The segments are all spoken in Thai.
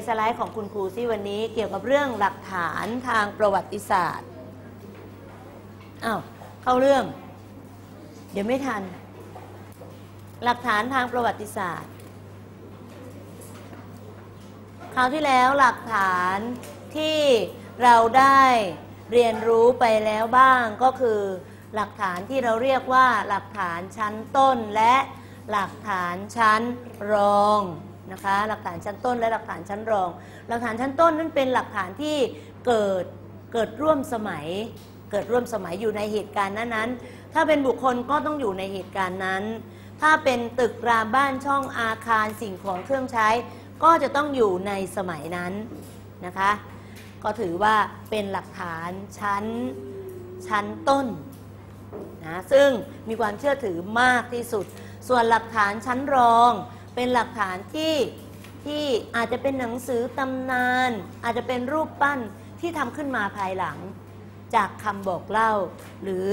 ในสไลด์ของคุณครูซิวันนี้เกี่ยวกับเรื่องหลักฐานทางประวัติศาสตร์อ้าวเข้าเรื่อง เดี๋ยวไม่ทัน หลักฐานทางประวัติศาสตร์ คราวที่แล้วหลักฐานที่เราได้เรียนรู้ไปแล้วบ้างก็คือหลักฐานที่เราเรียกว่าหลักฐานชั้นต้นและหลักฐานชั้นรอง นะคะ หลักฐานชั้นต้นและหลักฐานชั้นรอง หลักฐานชั้นต้นนั้นเป็นหลักฐานที่เกิดเกิดร่วมสมัย เกิดร่วมสมัยอยู่ในเหตุการณ์นั้นๆถ้าเป็นบุคคลก็ต้องอยู่ในเหตุการณ์นั้น ถ้าเป็นตึกรามบ้านช่องอาคารสิ่งของเครื่องใช้ ก็จะต้องอยู่ในสมัยนั้นนะคะ ก็ถือว่าเป็นหลักฐานชั้นชั้นต้นนะซึ่งมีความเชื่อถือมากที่สุด ส่วนหลักฐานชั้นรอง เป็นหลักฐานที่ที่อาจจะเป็นหนังสือตำนาน อาจจะเป็นรูปปั้นที่ทำขึ้นมาภายหลัง จากคำบอกเล่า หรือ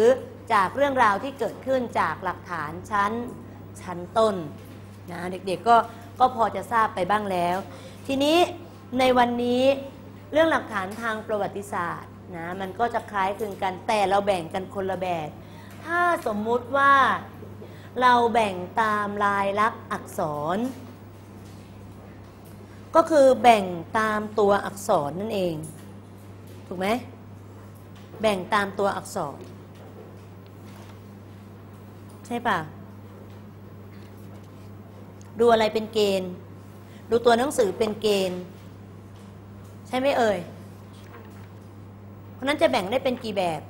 จากเรื่องราวที่เกิดขึ้นจากหลักฐานชั้นชั้นต้นนะเด็กๆก็ก็พอจะทราบไปบ้างแล้ว ทีนี้ในวันนี้เรื่องหลักฐานทางประวัติศาสตร์นะมันก็จะคล้ายคลึงกันแต่เราแบ่งกันคนละแบบ ถ้าสมมุติว่า เราแบ่งตามลายลักษณ์อักษร ก็คือแบ่งตามตัวอักษรนั่นเอง ถูกไหมแบ่งตามตัวอักษร ใช่ป่ะดูอะไรเป็นเกณฑ์ ดูตัวหนังสือเป็นเกณฑ์ ใช่ไหมเอ่ยเพราะนั้นจะแบ่งได้เป็นกี่แบบ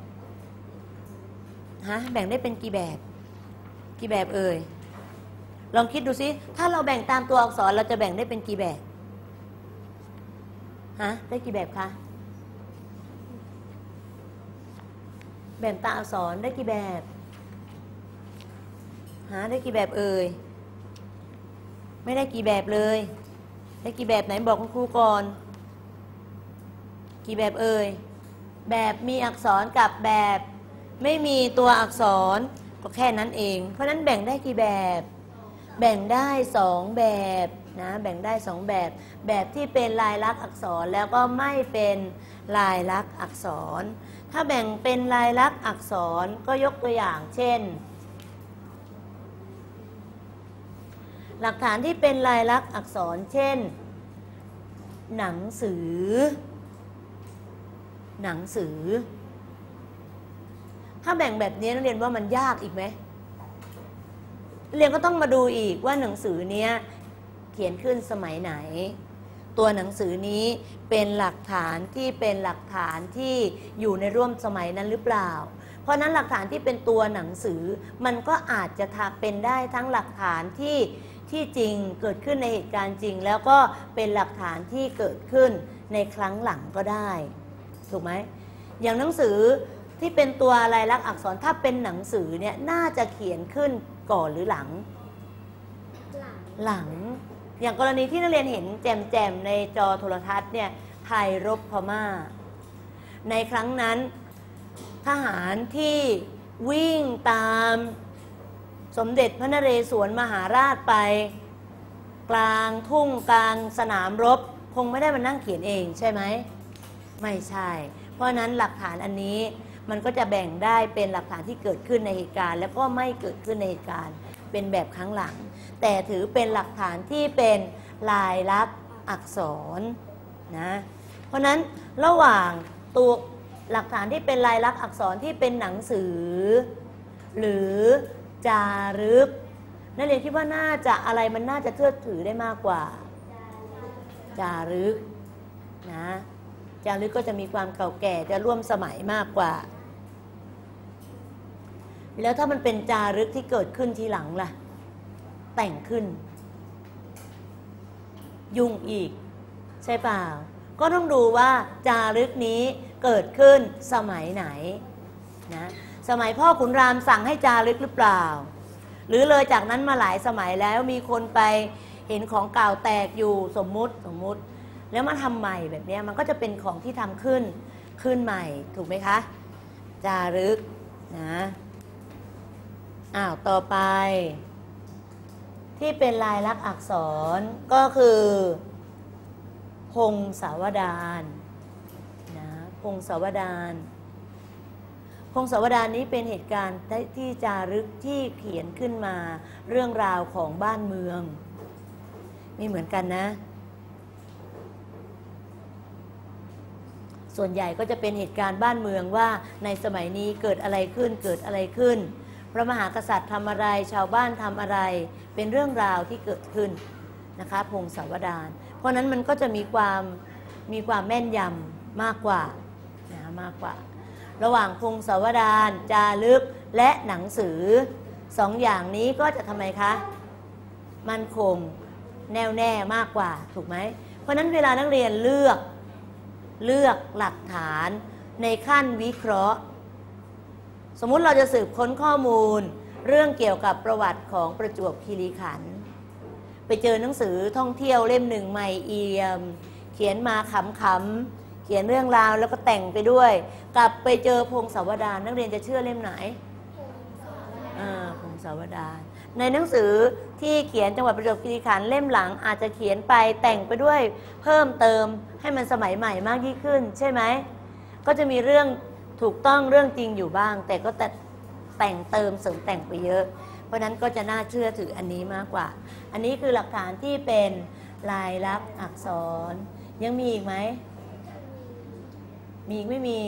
ฮะแบ่งได้เป็นกี่แบบ กี่แบบเอ่ย ลองคิดดูซิถ้าเราแบ่งตามตัวอักษรเราจะแบ่งได้เป็นกี่แบบฮะได้กี่แบบคะแบ่งตามอักษรได้กี่แบบหาได้กี่แบบเอ่ย ไม่ได้กี่แบบเลย ได้กี่แบบไหนบอกคุณครูก่อน กี่แบบเอ่ย แบบมีอักษรกับแบบ ไม่มีตัวอักษร ก็แค่นั้นเอง เพราะฉะนั้นแบ่งได้กี่แบบ แบ่งได้สองแบบนะแบ่งได้สองแบบ แบบที่เป็นลายลักษณ์อักษรแล้วก็ไม่เป็นลายลักษณ์อักษร ถ้าแบ่งเป็นลายลักษณ์อักษรก็ยกตัวอย่าง เช่น หลักฐานที่เป็นลายลักษณ์อักษร เช่น หนังสือ หนังสือ ถ้าแบ่งแบบนี้นักเรียนว่ามันยากอีกไหมเรียนก็ต้องมาดูอีกว่าหนังสือเนี้ยเขียนขึ้นสมัยไหน ตัวหนังสือนี้เป็นหลักฐานที่เป็นหลักฐานที่อยู่ในร่วมสมัยนั้นหรือเปล่า เพราะนั้นหลักฐานที่เป็นตัวหนังสือมันก็อาจจะทาเป็นได้ทั้งหลักฐานที่ที่จริงเกิดขึ้นในเหตุการณ์จริง แล้วก็เป็นหลักฐานที่เกิดขึ้นในครั้งหลังก็ได้ ถูกไหมอย่างหนังสือ ที่เป็นตัวลายลักษณ์อักษรถ้าเป็นหนังสือเนี่ยน่าจะเขียนขึ้นก่อนหรือหลัง หลัง อย่างกรณีที่นักเรียนเห็นแจมๆในจอโทรทัศน์เนี่ยไทยรบพม่า ในครั้งนั้นทหารที่วิ่งตามสมเด็จพระนเรศวรมหาราชไป กลางทุ่งกลางสนามรบ คงไม่ได้มานั่งเขียนเองใช่ไหม ไม่ใช่ เพราะนั้นหลักฐานอันนี้ มันก็จะแบ่งได้เป็นหลักฐานที่เกิดขึ้นในเหตุการณ์ แล้วก็ไม่เกิดขึ้นในเหตุการณ์ เป็นแบบครั้งหลัง แต่ถือเป็นหลักฐานที่เป็นลายลักษณ์อักษรนะเพราะนั้นระหว่างตัวหลักฐานที่เป็นลายลักษณ์อักษรที่เป็นหนังสือ หรือจารึกนักเรียนคิดว่าน่าจะอะไรมันน่าจะเชื่อถือได้มากกว่า จารึกนะจารึกก็จะมีความเก่าแก่จะร่วมสมัยมากกว่า แล้วถ้ามันเป็นจารึกที่เกิดขึ้นทีหลังล่ะ แต่งขึ้น ยุ่งอีก ใช่เปล่า ก็ต้องดูว่าจารึกนี้เกิดขึ้นสมัยไหนนะสมัยพ่อขุนรามสั่งให้จารึกหรือเปล่า หรือเลยจากนั้นมาหลายสมัยแล้วมีคนไปเห็นของเก่าแตกอยู่สมมุติสมมุติ แล้วมาทำใหม่แบบนี้มันก็จะเป็นของที่ทำขึ้นขึ้นใหม่ถูกไหมคะ จารึกนะ อ้าว ต่อไป ที่เป็นลายลักษณ์อักษรก็คือ พงศาวดารนะพงศาวดารพงศาวดารนี้เป็นเหตุการณ์ที่จารึกที่เขียนขึ้นมาเรื่องราวของบ้านเมือง มีเหมือนกันนะ ส่วนใหญ่ก็จะเป็นเหตุการณ์บ้านเมืองว่าในสมัยนี้เกิดอะไรขึ้นเกิดอะไรขึ้น ระมหากษัตริย์ทำอะไร ชาวบ้านทำอะไร เป็นเรื่องราวที่เกิดขึ้นนะคะพงศาวดาร เพราะนั้นมันก็จะมีความมีความแม่นยำมากกว่านะมากกว่า ระหว่างพงศาวดารจารึกและหนังสือสองอย่างนี้ก็จะทำไมคะ มันคงแน่วแน่มากกว่าถูกไหม เพราะนั้นเวลานักเรียนเลือกเลือกหลักฐานในขั้นวิเคราะห์ สมมุติเราจะสืบค้นข้อมูล เรื่องเกี่ยวกับประวัติของประจวบคีรีขันธ์ไปเจอหนังสือท่องเที่ยวเล่มหนึ่งใหม่เอี่ยม เขียนมาขำๆเขียนเรื่องราวแล้วก็แต่งไปด้วย กลับไปเจอพงศาวดารนักเรียนจะเชื่อเล่มไหนอ่าพงศาวดารในหนังสือที่เขียนจังหวัดประจวบคีรีขันธ์เล่มหลังอาจจะเขียนไปแต่งไปด้วยเพิ่มเติมให้มันสมัยใหม่มากยิ่งขึ้น ใช่ไหมก็จะมีเรื่อง ถูกต้องเรื่องจริงอยู่บ้าง แต่ก็แต่แต่งเติมเสริมแต่งไปเยอะ เพราะนั้นก็จะน่าเชื่อถืออันนี้มากกว่า อันนี้คือหลักฐานที่เป็นลายลักษณ์อักษร ยังมีอีกไหม มีอีกไม่มี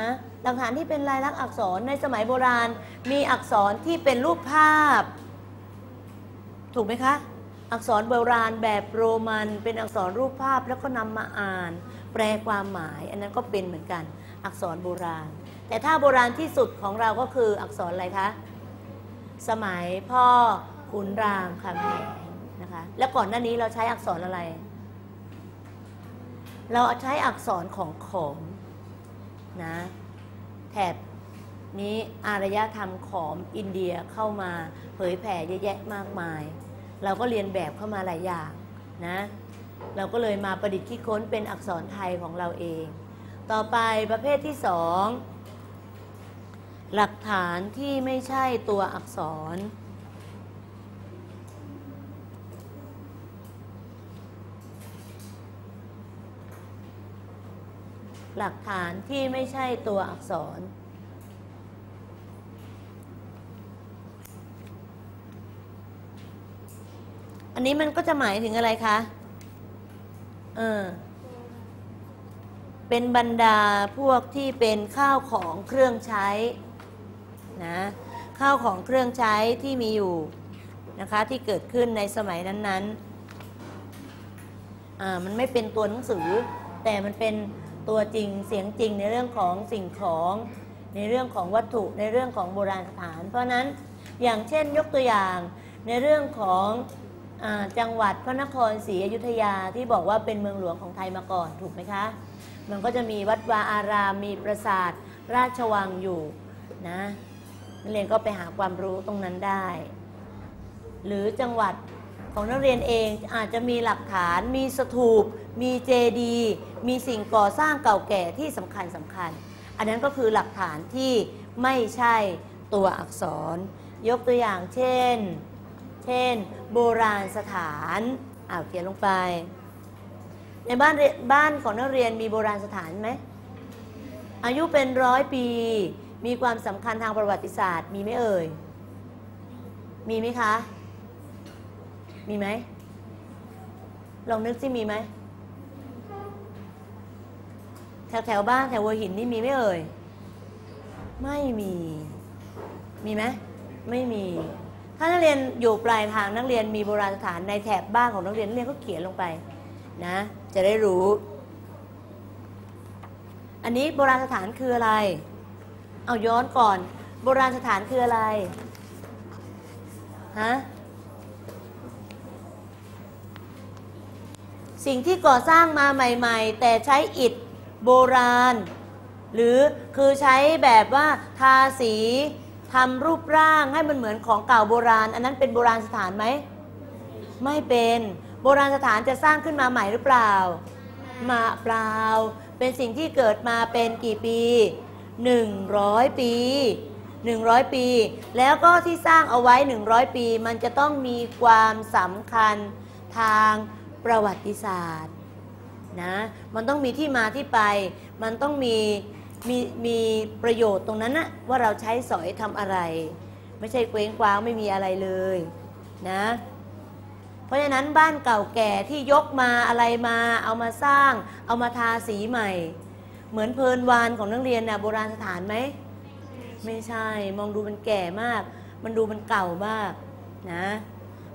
ฮะหลักฐานที่เป็นลายลักษณ์อักษรในสมัยโบราณ มีอักษรที่เป็นรูปภาพ ถูกไหมคะ อักษรโบราณแบบโรมัน เป็นอักษรรูปภาพแล้วก็นำมาอ่าน แปลความหมาย อันนั้นก็เป็นเหมือนกัน อักษรโบราณ แต่ถ้าโบราณที่สุดของเราก็คืออักษรอะไรคะสมัยพ่อขุนรามคำแหงนะคะ แล้วก่อนหน้านี้เราใช้อักษรอะไร เราใช้อักษรของขอมนะแถบนี้อารยธรรมขอมอินเดียเข้ามาเผยแผ่เยอะแยะมากมาย เราก็เรียนแบบเข้ามาหลายอย่างนะ เราก็เลยมาประดิษฐ์คิดค้นเป็นอักษรไทยของเราเอง ต่อไปประเภทที่สองหลักฐานที่ไม่ใช่ตัวอักษร หลักฐานที่ไม่ใช่ตัวอักษร อันนี้มันก็จะหมายถึงอะไรคะ เออ เป็นบรรดาพวกที่เป็นข้าวของเครื่องใช้นะข้าวของเครื่องใช้ที่มีอยู่นะคะที่เกิดขึ้นในสมัยนั้นๆอ่ามันไม่เป็นตัวหนังสือ แต่มันเป็นตัวจริงเสียงจริงในเรื่องของสิ่งของในเรื่องของวัตถุในเรื่องของโบราณสถาน เพราะนั้นอย่างเช่นยกตัวอย่างในเรื่องของ จังหวัดพระนครศรีอยุธยาที่บอกว่าเป็นเมืองหลวงของไทยมาก่อนถูกไหมคะ มันก็จะมีวัดวาอารามมีปราสาทราชวังอยู่นะนักเรียนก็ไปหาความรู้ตรงนั้นได้ หรือจังหวัดของนักเรียนเองอาจจะมีหลักฐานมีสถูป มีเจดีย์มีสิ่งก่อสร้างเก่าแก่ที่สำคัญสำคัญ อันนั้นก็คือหลักฐานที่ไม่ใช่ตัวอักษร ยกตัวอย่างเช่น เช่น โบราณสถานอ้าวเขียนลงไป ในบ้านเรียบ้านของนักเรียนมีโบราณสถานไหม อายุเป็นร้อยปี มีความสำคัญทางประวัติศาสตร์ มีไหมเอ่ย มีไหมคะ มีไหม ลองนึกสิมีไหม แถวแถวบ้านแถวหัวหินนี่มีไหมเอ่ย ไม่มี มีไหม ไม่มี ถ้านักเรียนอยู่ปลายทางนักเรียนมีโบราณสถานในแถบบ้านของนักเรียนนักเรียนก็เขียนลงไปนะ จะได้รู้ อันนี้โบราณสถานคืออะไร เอาย้อนก่อน โบราณสถานคืออะไรฮะสิ่งที่ก่อสร้างมาใหม่ ๆ แต่ใช้อิฐโบราณ หรือคือใช้แบบว่าทาสี ทำรูปร่างให้มันเหมือนของเก่าโบราณ อันนั้นเป็นโบราณสถานไหม ไม่เป็นโบราณสถานจะสร้างขึ้นมาใหม่หรือเปล่า มาเปล่า เป็นสิ่งที่เกิดมาเป็นกี่ปี 100 ปี 100 ปี แล้วก็ที่สร้างเอาไว้ 100 ปี มันจะต้องมีความสำคัญทางประวัติศาสตร์นะมันต้องมีที่มาที่ไป มันต้องมี มีมีประโยชน์ตรงนั้นนะว่าเราใช้สอยทำอะไร ไม่ใช่เคว้งคว้างไม่มีอะไรเลยนะ เพราะฉะนั้นบ้านเก่าแก่ที่ยกมาอะไรมาเอามาสร้าง เอามาทาสีใหม่ เหมือนเพลินวานของนักเรียนนะโบราณสถานไหมไม่ใช่มองดูมันแก่มาก มันดูมันเก่ามากนะ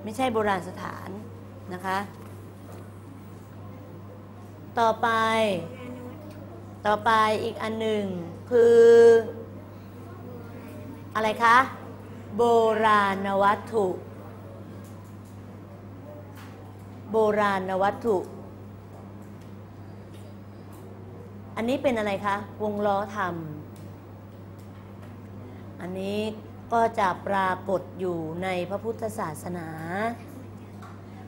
ไม่ใช่โบราณสถานนะคะ ต่อไป ต่อไปอีกอันหนึ่งคือ อะไรคะ โบราณวัตถุ โบราณวัตถุ อันนี้เป็นอะไรคะ วงล้อธรรม อันนี้ก็จะปรากฏอยู่ในพระพุทธศาสนา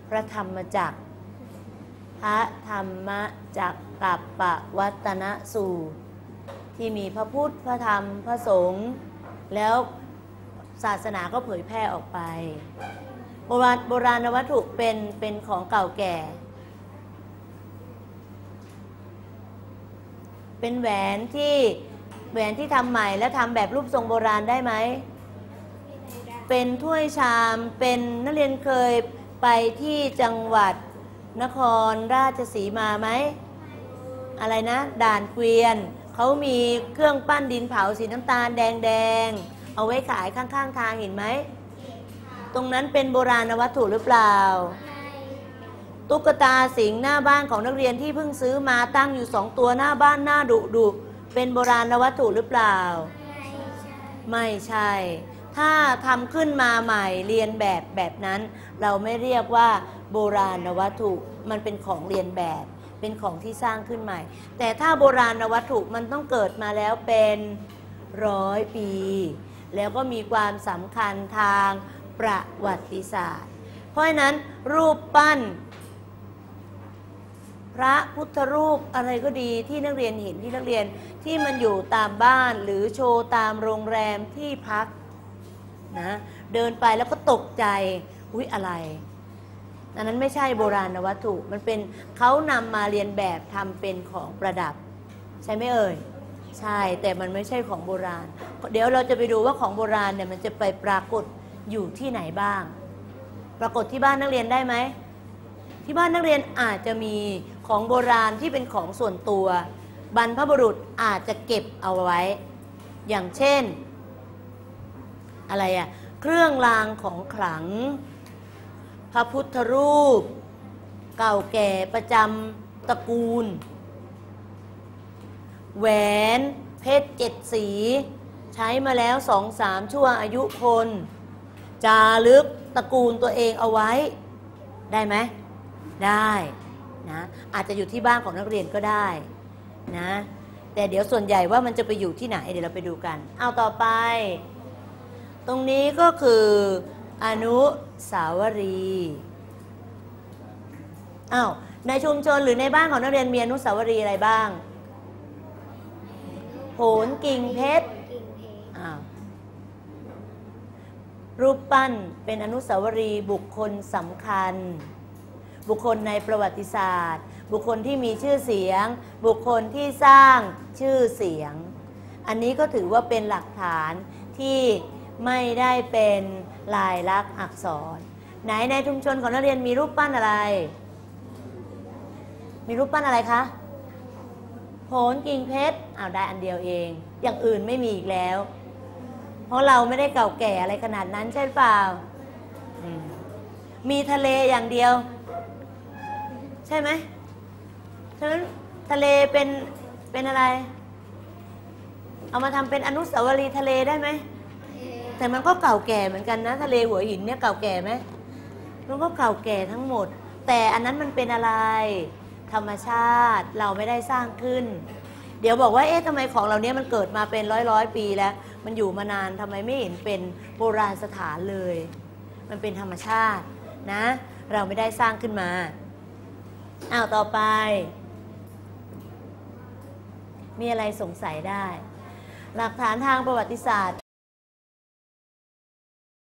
พระธรรมจักรพระธรรมจักร กับปะวัตนสูตร ที่มีพระพุทธพระธรรมพระสงฆ์แล้วศาสนาก็เผยแพร่ออกไป โบราณโบราณวัตถุเป็นเป็นของเก่าแก่ เป็นแหวนที่แหวนที่ทำใหม่แล้วทำแบบรูปทรงโบราณได้ไหม เป็นถ้วยชามเป็นนักเรียนเคยไปที่จังหวัดนครราชสีมาไหม อะไรนะ ด่านเกวียนเขามีเครื่องปั้นดินเผาสีน้ำตาลแดงๆ เอาไว้ขายข้างๆทางเห็นไหม ตรงนั้นเป็นโบราณวัตถุหรือเปล่า ตุ๊กตาสิงหน้าบ้านของนักเรียนที่เพิ่งซื้อมาตั้งอยู่สองตัวหน้าบ้านหน้าดุดุเป็นโบราณวัตถุหรือเปล่า ไม่ใช่ ถ้าทำขึ้นมาใหม่เรียนแบบแบบนั้น เราไม่เรียกว่าโบราณวัตถุ มันเป็นของเรียนแบบ เป็นของที่สร้างขึ้นใหม่ แต่ถ้าโบราณวัตถุมันต้องเกิดมาแล้วเป็นร้อยปี แล้วก็มีความสำคัญทางประวัติศาสตร์ เพราะฉะนั้นรูปปั้น พระพุทธรูปอะไรก็ดีที่นักเรียนเห็นที่นักเรียนที่มันอยู่ตามบ้านหรือโชว์ตามโรงแรมที่พักนะเดินไปแล้วก็ตกใจอุ๊ยอะไร อันนั้นไม่ใช่โบราณวัตถุ มันเป็นเขานำมาเรียนแบบทำเป็นของประดับ ใช่ไหมเอ่ย ใช่ แต่มันไม่ใช่ของโบราณ เดี๋ยวเราจะไปดูว่าของโบราณเนี่ยมันจะไปปรากฏอยู่ที่ไหนบ้าง ปรากฏที่บ้านนักเรียนได้ไหม ที่บ้านนักเรียนอาจจะมีของโบราณที่เป็นของส่วนตัว บรรพบุรุษอาจจะเก็บเอาไว้ อย่างเช่น อะไรอะเครื่องรางของขลัง พระพุทธรูป เก่าแก่ประจำตระกูล แหวนเพชรเจ็ดสี ใช้มาแล้วสองสามชั่วอายุคน จารึกตระกูลตัวเองเอาไว้ ได้ไหม ได้นะอาจจะอยู่ที่บ้านของนักเรียนก็ได้นะ แต่เดี๋ยวส่วนใหญ่ว่ามันจะไปอยู่ที่ไหนเดี๋ยวเราไปดูกัน เอาต่อไป ตรงนี้ก็คือ อนุสาวรีย์อ้าวในชุมชนหรือในบ้านของนักเรียนมีอนุสาวรีย์อะไรบ้างโหนกิ่งเพชรอ้าวรูปปั้นเป็นอนุสาวรีย์บุคคลสำคัญ บุคคลในประวัติศาสตร์ บุคคลที่มีชื่อเสียง บุคคลที่สร้างชื่อเสียง อันนี้ก็ถือว่าเป็นหลักฐานที่ไม่ได้เป็น ลายลักษณ์อักษร ไหนในชุมชนของนักเรียนมีรูปปั้นอะไร มีรูปปั้นอะไรคะโหนกิ่งเพชรเอาได้อันเดียวเอง อย่างอื่นไม่มีอีกแล้ว เพราะเราไม่ได้เก่าแก่อะไรขนาดนั้นใช่เปล่ามมีทะเลอย่างเดียว ใช่ไหมฉะนั้นทะเลเป็นเป็นอะไร เอามาทำเป็นอนุสาวรีย์ทะเลได้ไหม แต่มันก็เก่าแก่เหมือนกันนะทะเลหัวหินเนี่ยเก่าแก่ไหมมันก็เก่าแก่ทั้งหมด แต่อันนั้นมันเป็นอะไร ธรรมชาติเราไม่ได้สร้างขึ้น เดี๋ยวบอกว่าเอ๊ะทำไมของเราเนี้ยมันเกิดมาเป็นร้อยร้อยปีแล้ว มันอยู่มานานทำไมไม่เห็นเป็นโบราณสถานเลย มันเป็นธรรมชาตินะ เราไม่ได้สร้างขึ้นมาอ้าวต่อไป มีอะไรสงสัยได้ หลักฐานทางประวัติศาสตร์